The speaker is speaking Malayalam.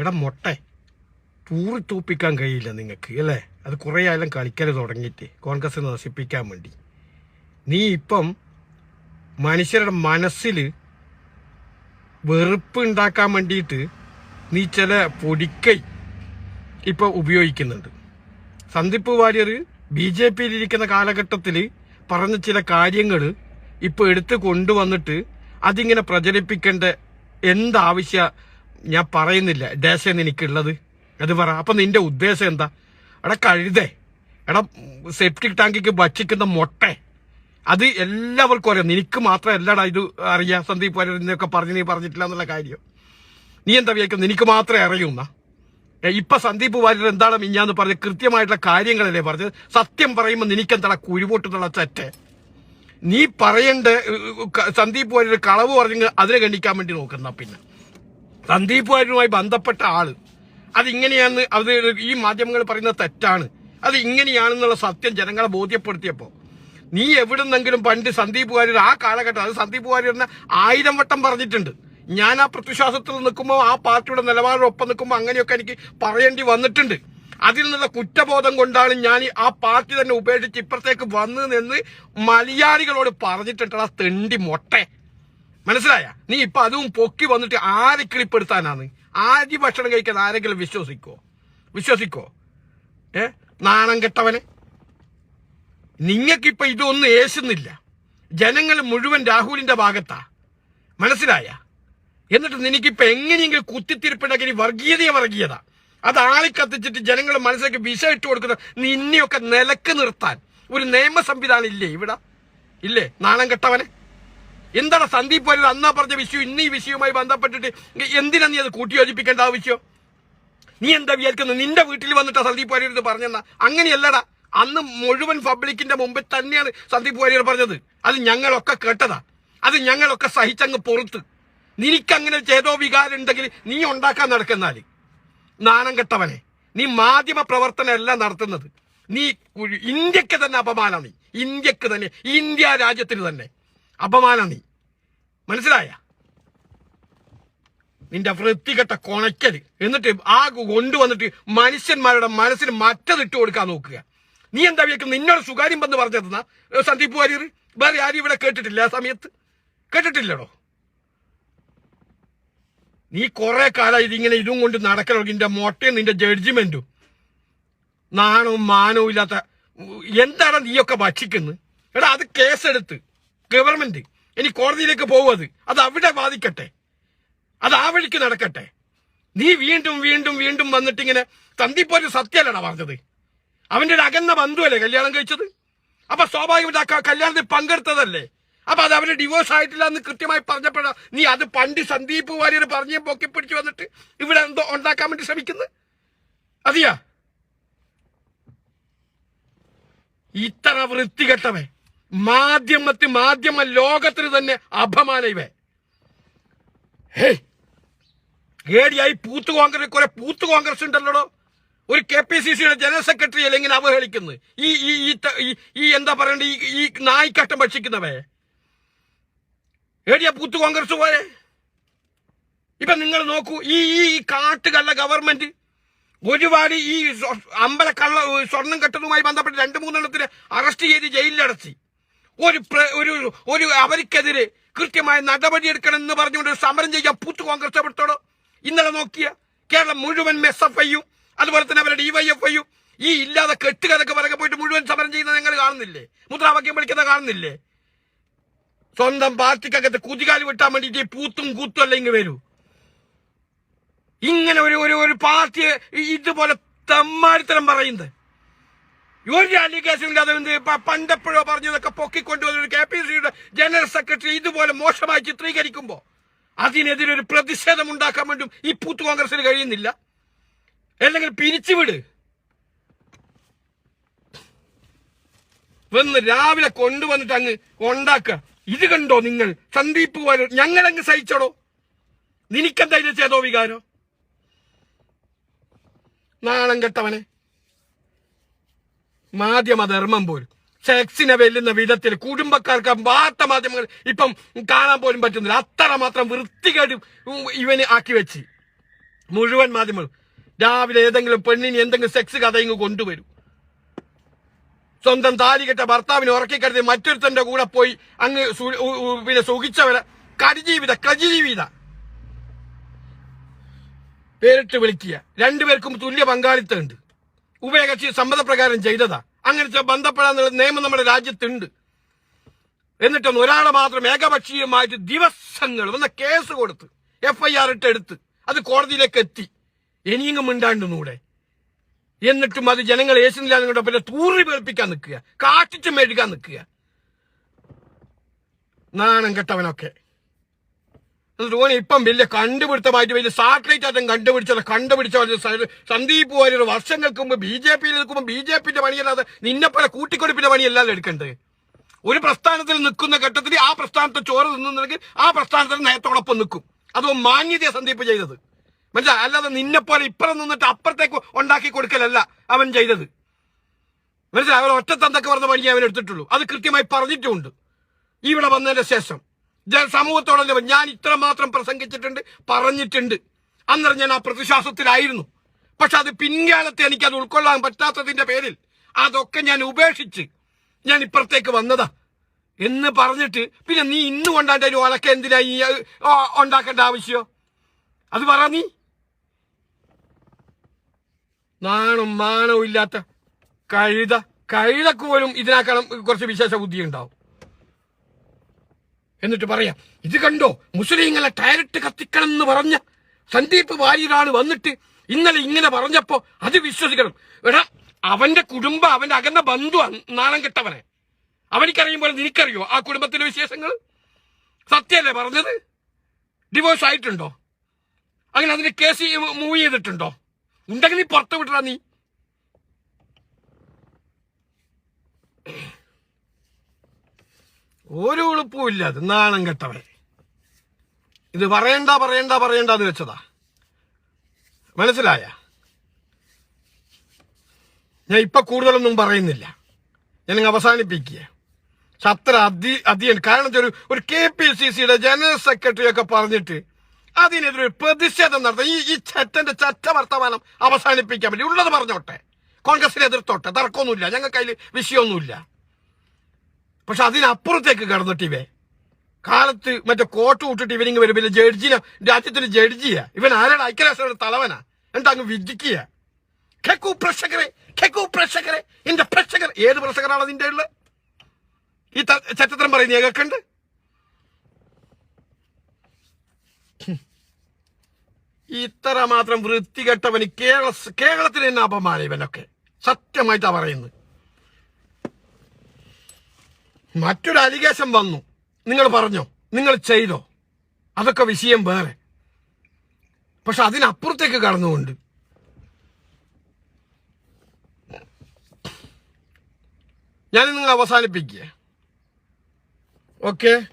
എടാ മൊട്ടെ തൂറി തൂപ്പിക്കാൻ കഴിയില്ല നിങ്ങൾക്ക് അല്ലേ? അത് കുറേ ആയാലും കളിക്കൽ തുടങ്ങിയിട്ട് കോൺഗ്രസ് നശിപ്പിക്കാൻ വേണ്ടി. നീ ഇപ്പം മനുഷ്യരുടെ മനസ്സിൽ വെറുപ്പ് ഉണ്ടാക്കാൻ വേണ്ടിയിട്ട് നീ ചില പൊടിക്കൈ ഇപ്പം ഉപയോഗിക്കുന്നുണ്ട്. സന്ദീപ് വാര്യർ ബി ജെ പിയിലിരിക്കുന്ന കാലഘട്ടത്തിൽ പറഞ്ഞ ചില കാര്യങ്ങൾ ഇപ്പോൾ എടുത്ത് കൊണ്ടുവന്നിട്ട് അതിങ്ങനെ പ്രചരിപ്പിക്കേണ്ട എന്താവശ്യ ഞാൻ പറയുന്നില്ല. ഡേശൻ എനിക്കുള്ളത്? അത് പറ. അപ്പൊ നിന്റെ ഉദ്ദേശം എന്താ? എടാ കഴുതേ. എടാ സെപ്റ്റിക് ടാങ്കിക്ക് ഭക്ഷിക്കുന്ന മുട്ട. അത് എല്ലാവർക്കും അറിയാം. നിനക്ക് മാത്രം എല്ലാടാ ഇത് അറിയാം. സന്ദീപ് വാര്യർ നിന്നൊക്കെ പറഞ്ഞ് നീ പറഞ്ഞിട്ടില്ല എന്നുള്ള കാര്യം. നീ എന്താ വിചാരിക്കും നിനക്ക് മാത്രമേ അറിയൂന്ന. ഇപ്പൊ സന്ദീപ് വാര്യർ എന്താണ് മിഞ്ഞാന്ന് പറഞ്ഞത്? കൃത്യമായിട്ടുള്ള കാര്യങ്ങളല്ലേ പറഞ്ഞത്? സത്യം പറയുമ്പോൾ നിനക്കെന്താ കുരുപൊട്ടുന്നുള്ള തെറ്റ് നീ പറയേണ്ട സന്ദീപ് വാര്യർ കളവ് പറഞ്ഞ് അതിനെ ഗണിക്കാൻ വേണ്ടി നോക്കുന്ന പിന്നെ. സന്ദീപ് വാര്യരുമായി ബന്ധപ്പെട്ട ആൾ. അത് ഇങ്ങനെയാന്ന് അത് ഈ മാധ്യമങ്ങൾ പറയുന്നത് തെറ്റാണ്. അത് ഇങ്ങനെയാണെന്നുള്ള സത്യം ജനങ്ങളെ ബോധ്യപ്പെടുത്തിയപ്പോ. നീ എവിടുന്നെങ്കിലും പണ്ട് സന്ദീപ് വാര്യർ ആ കാലഘട്ടം അത് സന്ദീപ് വാര്യറിനെ ആയിരം വട്ടം പറഞ്ഞിട്ടുണ്ട്. ഞാൻ ആ പ്രത്യശ്വാസത്തിൽ നിൽക്കുമ്പോൾ ആ പാർട്ടിയുടെ നിലപാടിനൊപ്പം നിൽക്കുമ്പോൾ അങ്ങനെയൊക്കെ എനിക്ക് പറയേണ്ടി വന്നിട്ടുണ്ട്. അതിൽ നിന്നുള്ള കുറ്റബോധം കൊണ്ടാണ് ഞാൻ ആ പാർട്ടി തന്നെ ഉപേക്ഷിച്ച് ഇപ്പുറത്തേക്ക് വന്നു നിന്ന് മലയാളികളോട് പറഞ്ഞിട്ടുണ്ട് ആ തെണ്ടി മൊട്ടെ. മനസ്സിലായ? നീ ഇപ്പൊ അതും പൊക്കി വന്നിട്ട് ആരെ കിളിപ്പെടുത്താനാണ്? ആദ്യ ഭക്ഷണം കഴിക്കാൻ ആരെങ്കിലും വിശ്വസിക്കോ? വിശ്വസിക്കോ? ഏ? നാണം കെട്ടവനെ? നിങ്ങൾക്കിപ്പൊ ഇതൊന്നും ഏശുന്നില്ല. ജനങ്ങൾ മുഴുവൻ രാഹുലിന്റെ ഭാഗത്താ. മനസ്സിലായ? എന്നിട്ട് നിനക്കിപ്പൊ എങ്ങനെയെങ്കിലും കുത്തിത്തിരിപ്പുണ്ടാക്കി വർഗീയതയെ വർഗീയത. അത് ആളി കത്തിച്ചിട്ട് ജനങ്ങൾ മനസ്സിലേക്ക് വിഷ ഇട്ട് കൊടുക്കുന്ന നിന്നെയൊക്കെ നിലയ്ക്ക് നിർത്താൻ ഒരു നിയമ സംവിധാനം ഇല്ലേ ഇവിടെ? ഇല്ലേ? നാണം കെട്ടവനെ? എന്താണ് സന്ദീപ് വാര്യർ അന്നാ പറഞ്ഞ വിഷയം ഇന്ന് ഈ വിഷയവുമായി ബന്ധപ്പെട്ടിട്ട് എന്തിനാ നീ അത് കൂട്ടിയോജിപ്പിക്കേണ്ട ആവശ്യം നീ എന്താ വിചാരിക്കുന്നത് നിന്റെ വീട്ടിൽ വന്നിട്ടാ സന്ദീപ് വാര്യർ ഇത് പറഞ്ഞെന്ന? അങ്ങനെയല്ലടാ. അന്ന് മുഴുവൻ പബ്ലിക്കിന്റെ മുമ്പിൽ തന്നെയാണ് സന്ദീപ് വാര്യർ പറഞ്ഞത്. അത് ഞങ്ങളൊക്കെ കേട്ടതാ. അത് ഞങ്ങളൊക്കെ സഹിച്ചങ്ങ് പുറത്ത്. നിനക്കങ്ങനെ ചേതോ വികാരം ഉണ്ടെങ്കിൽ നീ ഉണ്ടാക്കാൻ നടക്കുന്നാൽ നാണം കെട്ടവനെ നീ മാധ്യമ പ്രവർത്തനമല്ല നടത്തുന്നത്. നീ ഇന്ത്യയ്ക്ക് തന്നെ അപമാനം നീ ഇന്ത്യയ്ക്ക് തന്നെ ഇന്ത്യ രാജ്യത്തിന് തന്നെ. അപമാനം നീ. മനസ്സിലായ? നിന്റെ വൃത്തികെട്ട കൊണയ്ക്കൽ. എന്നിട്ട് ആ കൊണ്ടുവന്നിട്ട് മനുഷ്യന്മാരുടെ മനസ്സിന് മറ്റതിട്ട് കൊടുക്കാൻ നോക്കുക. നീ എന്താ വിളിക്കും നിന്നോട് സുകാര്യം വന്ന് പറഞ്ഞിരുന്ന ഏ, സന്ദീപ് വാര്യർ വേറെ ആരും ഇവിടെ കേട്ടിട്ടില്ല ആ സമയത്ത്? കേട്ടിട്ടില്ലടോ? നീ കുറെ കാലം ഇതിങ്ങനെ ഇതും കൊണ്ട് നടക്കലോ നിന്റെ മൊട്ടയും നിന്റെ ജഡ്ജ്മെന്റും നാണവും മാനവും ഇല്ലാത്ത എന്താണ് നീയൊക്കെ ഭക്ഷിക്കുന്നത് എടാ അത് കേസെടുത്ത്. ഗവൺമെന്റ് ഇനി കോടതിയിലേക്ക് പോകും അത്. അവിടെ ബാധിക്കട്ടെ അത് ആ വഴിക്ക് നടക്കട്ടെ. നീ വീണ്ടും വീണ്ടും വീണ്ടും വന്നിട്ട് ഇങ്ങനെ തന്തിപ്പോര് സത്യല്ലട പറഞ്ഞത്. അവന്റെ ഒരു അകന്ന ബന്ധുവല്ലേ കല്യാണം കഴിച്ചത്? അപ്പൊ സ്വാഭാവികമായിട്ട് ആ കല്യാണത്തിൽ പങ്കെടുത്തതല്ലേ? അപ്പൊ അത് അവന് ഡിവോഴ്സ് ആയിട്ടില്ല എന്ന് കൃത്യമായി പറഞ്ഞപ്പോഴാ നീ അത് പണ്ട് സന്ദീപ് വാര്യർ പറഞ്ഞ് പൊക്കി പിടിച്ചു വന്നിട്ട് ഇവിടെ എന്തോ ഉണ്ടാക്കാൻ വേണ്ടി ശ്രമിക്കുന്നത്? അതിയാ? ഇത്ര വൃത്തികെട്ടവൻ. മാധ്യമത്തിൽ മാധ്യമ ലോകത്തിന് തന്നെ അപമാന ഇവ ഏടിയായി പൂത്ത് കോൺഗ്രസ് കുറെ പൂത്ത് കോൺഗ്രസ് ഉണ്ടല്ലോ ഒരു കെ പി സി സിയുടെ ജനറൽ സെക്രട്ടറി അല്ലെങ്കിൽ അവഹേളിക്കുന്നു ഈ ഈ ഈ എന്താ പറയണ്ട ഈ ഈ നായിക്കട്ടം ഭക്ഷിക്കുന്നവേ? ഏടിയാ പൂത്ത് കോൺഗ്രസ് പോലെ ഇപ്പൊ നിങ്ങൾ നോക്കൂ ഈ ഈ കാട്ടുകള്ള ഗവൺമെന്റ് ഒരുപാട് ഈ അമ്പലക്കള്ള അമ്പല കള്ള സ്വർണം കെട്ടതുമായി ബന്ധപ്പെട്ട് രണ്ട് മൂന്നെണ്ണത്തിന് അറസ്റ്റ് ചെയ്ത് ജയിലിലടച്ച്. ഒരു ഒരു ഒരു അവർക്കെതിരെ കൃത്യമായ നടപടി എടുക്കണം എന്ന് പറഞ്ഞുകൊണ്ട് സമരം ചെയ്യാൻ പൂത്ത് കോൺഗ്രസ് എടുത്തോളൂ ഇന്നലെ നോക്കിയ കേരളം മുഴുവൻ എസ് എഫ് ഐയും അതുപോലെ തന്നെ അവരുടെ ഡിവൈഎഫ് ഐയും ഈ ഇല്ലാതെ കെട്ടുകഥക്ക് പിറകെ പോയിട്ട് മുഴുവൻ സമരം ചെയ്യുന്നത് നിങ്ങൾ കാണുന്നില്ലേ? മുദ്രാവാക്യം വിളിക്കുന്നത് കാണുന്നില്ലേ? സ്വന്തം പാർട്ടിക്കകത്ത് കുതികാലി വിട്ടാൻ വേണ്ടിയിട്ട് ഈ പൂത്തും കൂത്തും അല്ല ഇങ്ങ് വരൂ. ഇങ്ങനെ ഒരു ഒരു പാർട്ടി ഇതുപോലെ തെമ്മാരിത്തരം പറയുന്നത്. ഒരു അലിഗേഷൻ അത് പണ്ടെപ്പോഴോ പറഞ്ഞതൊക്കെ പൊക്കിക്കൊണ്ടുവന്ന കെ പി സിയുടെ ജനറൽ സെക്രട്ടറി ഇതുപോലെ മോശമായി ചിത്രീകരിക്കുമ്പോ അതിനെതിരെ ഒരു പ്രതിഷേധം ഉണ്ടാക്കാൻ വേണ്ടി ഈ പൂത്ത് കോൺഗ്രസിന് കഴിയുന്നില്ല. അല്ലെങ്കിൽ പിരിച്ചുവിട്. വന്ന് രാവിലെ കൊണ്ടുവന്നിട്ട് അങ്ങ് ഉണ്ടാക്കുക. ഇത് കണ്ടോ നിങ്ങൾ? സന്ദീപ് വാര്യർ ഞങ്ങളങ്ങ് സഹിച്ചടോ? നിനക്കെന്താ ഇത് ചെയ്തോ വികാരോ? നാണം കെട്ടവനെ. മാധ്യമധർമ്മം പോലും. സെക്സിനെ വെല്ലുന്ന വിധത്തിൽ കുടുംബക്കാർക്ക് വാർത്ത മാധ്യമങ്ങൾ ഇപ്പം കാണാൻ പോലും പറ്റുന്നില്ല. അത്ര മാത്രം വൃത്തികേട് ഇവന് ആക്കി വെച്ച്. മുഴുവൻ മാധ്യമങ്ങൾ രാവിലെ ഏതെങ്കിലും പെണ്ണിന് എന്തെങ്കിലും സെക്സ് കഥ ഇങ്ങ് കൊണ്ടുവരും. സ്വന്തം താലി കെട്ട ഭർത്താവിനെ ഉറക്കിക്കരുതി. മറ്റൊരുത്തന്റെ കൂടെ പോയി അങ്ങ് പിന്നെ സുഖിച്ചവരെ. കരിജീവിത ക്രജീവിത പേരിട്ട് വിളിക്കുക. രണ്ടുപേർക്കും തുല്യ പങ്കാളിത്തമുണ്ട്. ഉഭയകക്ഷി സമ്മതപ്രകാരം ചെയ്തതാ. അങ്ങനെ ബന്ധപ്പെടാന്നുള്ള നിയമം നമ്മുടെ രാജ്യത്തുണ്ട്. എന്നിട്ടൊന്ന് ഒരാളെ മാത്രം ഏകപക്ഷീയമായിട്ട് ദിവസങ്ങൾ വന്ന കേസ് കൊടുത്ത് എഫ് ഐ ആർ ഇട്ട് എടുത്ത് അത് കോടതിയിലേക്ക് എത്തി. ഇനിയും മിണ്ടാണ്ടെന്നൂടെ എന്നിട്ടും അത് ജനങ്ങൾ ഏശുന്നില്ലാതെ പിന്നെ തൂറി പേൽപ്പിക്കാൻ നിൽക്കുക. കാട്ടിച്ച് മേടിക്കാൻ നിൽക്കുക. നാണം കെട്ടവനൊക്കെ. ഓനെ ഇപ്പം വലിയ കണ്ടുപിടുത്തമായിട്ട് വലിയ സാറ്റലൈറ്റ് ആറ്റം കണ്ടുപിടിച്ചത് കണ്ടുപിടിച്ച സന്ദീപ് വാര്യർ വർഷങ്ങൾക്ക് മുമ്പ് ബി ജെ പിയിൽ നിൽക്കുമ്പോൾ ബി ജെ പിന്റെ പണിയല്ലാതെ നിന്നെപ്പോലെ കൂട്ടിക്കൊടുപ്പിന്റെ പണിയല്ലാതെ എടുക്കേണ്ടത് ഒരു പ്രസ്ഥാനത്തിൽ നിൽക്കുന്ന ഘട്ടത്തിൽ ആ പ്രസ്ഥാനത്തെ ചോറ് നിന്നുണ്ടെങ്കിൽ ആ പ്രസ്ഥാനത്തിൽ നയത്തോടൊപ്പം നിൽക്കും. അതോ മാന്യതയെ സന്ദീപ് ചെയ്തത്. മനസ്സിലാ? അല്ലാതെ നിന്നെപ്പോലെ ഇപ്പുറം നിന്നിട്ട് അപ്പുറത്തേക്ക് ഉണ്ടാക്കി കൊടുക്കലല്ല അവൻ ചെയ്തത്. മനസ്സിലായി അവൻ ഒറ്റത്തന്തൊക്കെ പറഞ്ഞ പണിയെ അവൻ എടുത്തിട്ടുള്ളൂ. അത് കൃത്യമായി പറഞ്ഞിട്ടുമുണ്ട് ഇവിടെ വന്നതിന്റെ ശേഷം. സമൂഹത്തോടല്ല ഞാൻ ഇത്ര മാത്രം പ്രസംഗിച്ചിട്ടുണ്ട് പറഞ്ഞിട്ടുണ്ട്. അന്നേരം ഞാൻ ആ പ്രതിശ്വാസത്തിലായിരുന്നു പക്ഷെ അത് പിൻകാലത്ത് എനിക്ക് അത് ഉൾക്കൊള്ളാൻ പറ്റാത്തതിന്റെ പേരിൽ അതൊക്കെ ഞാൻ ഉപേക്ഷിച്ച് ഞാൻ ഇപ്പുറത്തേക്ക് വന്നതാ. എന്ന് പറഞ്ഞിട്ട് പിന്നെ നീ ഇന്ന് കൊണ്ടാണ്ട് ഒരു ഒലക്ക എന്തിനാ ഈ ഉണ്ടാക്കേണ്ട ആവശ്യമോ അത് പറ നീ. നാണും മാനവും ഇല്ലാത്ത കഴുത. കഴുതക്ക് പോലും ഇതിനാക്കണം കുറച്ച് വിശേഷ ബുദ്ധി ഉണ്ടാവും എന്നിട്ട് പറയാം ഇത് കണ്ടോ മുസ്ലിങ്ങളെ ടയറിട്ട് കത്തിക്കണം എന്ന് പറഞ്ഞ സന്ദീപ് വാര്യരാണ് വന്നിട്ട് ഇന്നലെ ഇങ്ങനെ പറഞ്ഞപ്പോ അത് വിശ്വസിക്കണം. എടാ അവന്റെ കുടുംബം അവന്റെ അകന്ന ബന്ധു നാണം കെട്ടവനെ. അവനിക്കറിയുമ്പോൾ നിനക്കറിയോ ആ കുടുംബത്തിലെ വിശേഷങ്ങൾ? സത്യല്ലേ പറഞ്ഞത്? ഡിവോഴ്സ് ആയിട്ടുണ്ടോ? അങ്ങനെ അതിന് കേസ് മൂവ് ചെയ്തിട്ടുണ്ടോ? ഉണ്ടെങ്കിൽ നീ പുറത്ത് നീ. ഒരു ഉളുപ്പും ഇല്ല അത്. നാണം കെട്ടവൻ. ഇത് പറയണ്ട പറയണ്ട പറയണ്ട എന്ന് വെച്ചതാ. മനസ്സിലായ? ഞാൻ ഇപ്പൊ കൂടുതലൊന്നും പറയുന്നില്ല. ഞാൻ അവസാനിപ്പിക്കുക. പക്ഷെ അത്ര അതി അധികം കാരണം ഒരു ഒരു കെ പി സി സിയുടെ ജനറൽ സെക്രട്ടറി ഒക്കെ പറഞ്ഞിട്ട് അതിനെതിരെ പ്രതിഷേധം നടത്താം ഈ ഈ ചെറ്റന്റെ ചറ്റ വർത്തമാനം അവസാനിപ്പിക്കാൻ പറ്റി ഉള്ളത് പറഞ്ഞോട്ടെ. കോൺഗ്രസിനെ എതിർത്തോട്ടെ. തർക്കമൊന്നുമില്ല. ഞങ്ങൾക്ക് അതിൽ വിഷയമൊന്നുമില്ല. പക്ഷെ അതിനപ്പുറത്തേക്ക് കടന്നിട്ട് ഇവേ കാലത്ത് മറ്റേ കോട്ട് വിട്ടിട്ട് ഇവനിങ് വരും. പിന്നെ ജഡ്ജിനെ രാജ്യത്തിന് ജഡ്ജിയാ. ഇവൻ ആരാണ്? ഐക്യരാഷ്ട്രയുടെ തലവനാ. എന്നിട്ട് അങ്ങ് വിധിക്കുക? കെക്കു പ്രേക്ഷകരെ കെക്കു പ്രേക്ഷകരെ. എന്റെ പ്രേക്ഷകർ ഏത് പ്രേക്ഷകരാണ് നിന്റെ ഉള്ളത് ഈ ചരിത്രം പറയുന്ന ഏകക്കുണ്ട് ഇത്ര മാത്രം വൃത്തികെട്ടവന് കേരള കേരളത്തിന് തന്നെ അപമാനം ഇവനൊക്കെ? സത്യമായിട്ടാ പറയുന്നത്. മറ്റൊരു അലിഗേഷൻ വന്നു. നിങ്ങൾ പറഞ്ഞോ? നിങ്ങൾ ചെയ്തോ? അതൊക്കെ വിഷയം വേറെ. പക്ഷെ അതിനപ്പുറത്തേക്ക് കടന്നുകൊണ്ട്. ഞാൻ നിങ്ങൾ അവസാനിപ്പിക്കുക ഓക്കെ?